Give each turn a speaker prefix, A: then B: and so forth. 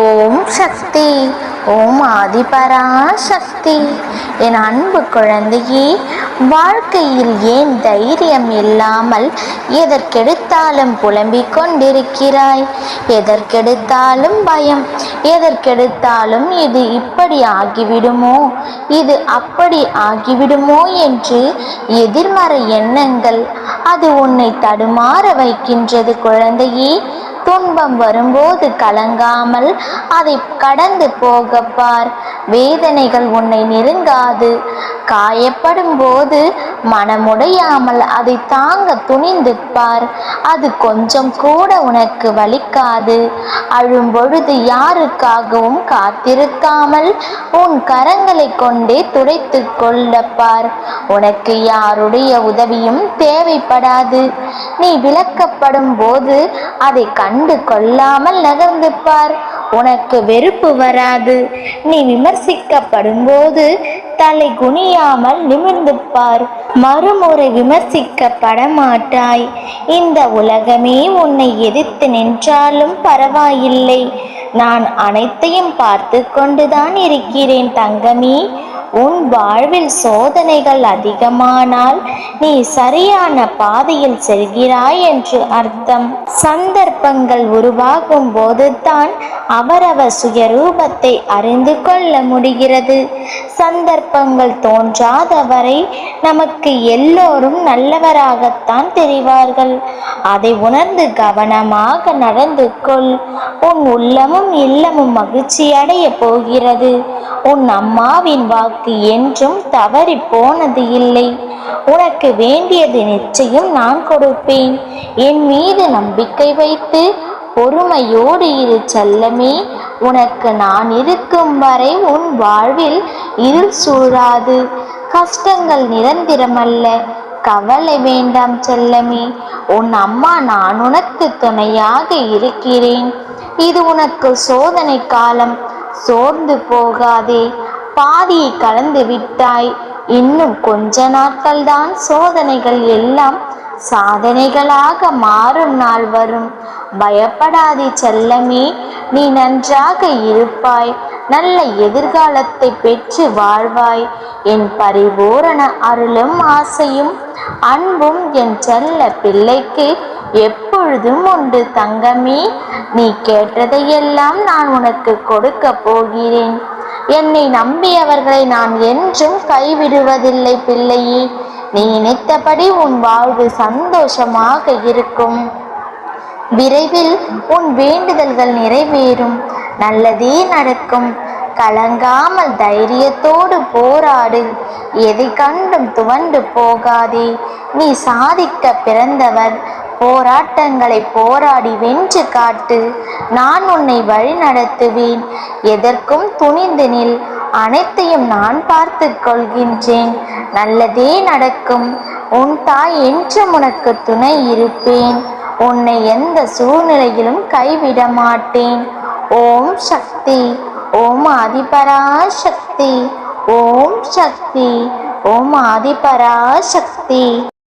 A: ஓம் சக்தி ஓம் ஆதிபராசக்தி. என் அன்பு குழந்தையே வாழ்க்கையில் ஏன் தைரியம் இல்லாமல் எதற்கெடுத்தாலும் புலம்பிக் கொண்டிருக்கிறாய்? எதற்கெடுத்தாலும் பயம் எதற்கெடுத்தாலும் இது இப்படி ஆகிவிடுமோ? இது அப்படி ஆகிவிடுமோ என்று எதிர்மறை எண்ணங்கள் அது உன்னை தடுமாற வைக்கின்றது குழந்தையே. துன்பம் வரும்போது கலங்காமல் அதை கடந்து போக பார். வேதனைகள் உன்னை நெருங்காது. காயப்படும் போது மனமுடையாமல் அதை தாங்க துணிந்து பார். அது கொஞ்சம் கூட உனக்கு வலிக்காது. அழும்பொழுது யாருக்காகவும் காத்திருக்காமல் உன் கரங்களை கொண்டே துடைத்து கொள்ளப்பார் உனக்கு யாருடைய உதவியும் தேவைப்படாது. நீ விளக்கப்படும் போது அதை கண் கண்டு கொள்ளாமல் நகர்ந்து பார் உனக்கு வெறுப்பு வராது. நீ விமர்சிக்கப்படும் போது தலை குனியாமல் நிமிர்ந்து பார் மறுமுறை விமர்சிக்கப்பட மாட்டாய் இந்த உலகமே உன்னை எதிர்த்து நின்றாலும் பரவாயில்லை. நான் அனைத்தையும் பார்த்து கொண்டுதான் இருக்கிறேன் தங்கமே. உன் வாழ்வில் சோதனைகள் அதிகமானால் நீ சரியான பாதையில் செல்கிறாய் என்று அர்த்தம். சந்தர்ப்பங்கள் உருவாகும் போதுதான் அவரவர் சுயரூபத்தை அறிந்து கொள்ள முடிகிறது. சந்தர்ப்பங்கள் தோன்றாத வரை நமக்கு எல்லோரும் நல்லவராகத்தான் தெரிவார்கள். அதை உணர்ந்து கவனமாக நடந்து கொள். உன் உள்ளமும் இல்லமும் மகிழ்ச்சியடைய போகிறது. உன் அம்மாவின் வாக்கு என்றும் தவறி போனது இல்லை. உனக்கு வேண்டியது நிச்சயம் நான் கொடுப்பேன். என் மீது நம்பிக்கை வைத்து பொறுமையோடு இரு செல்லமே. உனக்கு நான் இருக்கும் வரை உன் வாழ்வில் இருள் சூழாது. கஷ்டங்கள் நிரந்தரமல்ல. கவலை வேண்டாம் செல்லமே. உன் அம்மா நான் உனக்கு துணையாக இருக்கிறேன். இது உனக்கு சோதனை காலம். சோர்ந்து போகாதே. பாதியை கலந்து விட்டாய். இன்னும் கொஞ்ச நாட்கள்தான் சோதனைகள் எல்லாம் சாதனைகளாக மாறும் நாள் வரும். பயப்படாதே செல்லமே நீ நன்றாக இருப்பாய். நல்ல எதிர்காலத்தை பெற்று வாழ்வாய். என் பரிபூரண அருளும் ஆசையும் அன்பும் என் செல்ல பிள்ளைக்கு எப்பொழுதும் உண்டு. தங்கமே நீ கேட்டதையெல்லாம் நான் உனக்கு கொடுக்க போகிறேன். என்னை நம்பியவர்களை நான் என்றும் கைவிடுவதில்லை பிள்ளையே. நீ நினைத்தபடி உன் வாழ்வு சந்தோஷமாக இருக்கும். விரைவில் உன் வேண்டுதல்கள் நிறைவேறும். நல்லதே நடக்கும். கலங்காமல் தைரியத்தோடு போராடு. எதை கண்டும் துவண்டு போகாதே. நீ சாதிக்க பிறந்தவர். போராட்டங்களை போராடி வென்று காட்டு. நான் உன்னை வழி நடத்துவேன். எதற்கும் துணிந்து நில். அனைத்தையும் நான் பார்த்து கொள்கின்றேன். நல்லதே நடக்கும். உன் தாய் என்றும் உனக்கு துணை இருப்பேன். உன்னை எந்த சூழ்நிலையிலும் கைவிட மாட்டேன். ஓம் சக்தி. ஓம் ஆதிபரா சக்தி ஓம் சக்தி. ஓம் ஆதிபரா சக்தி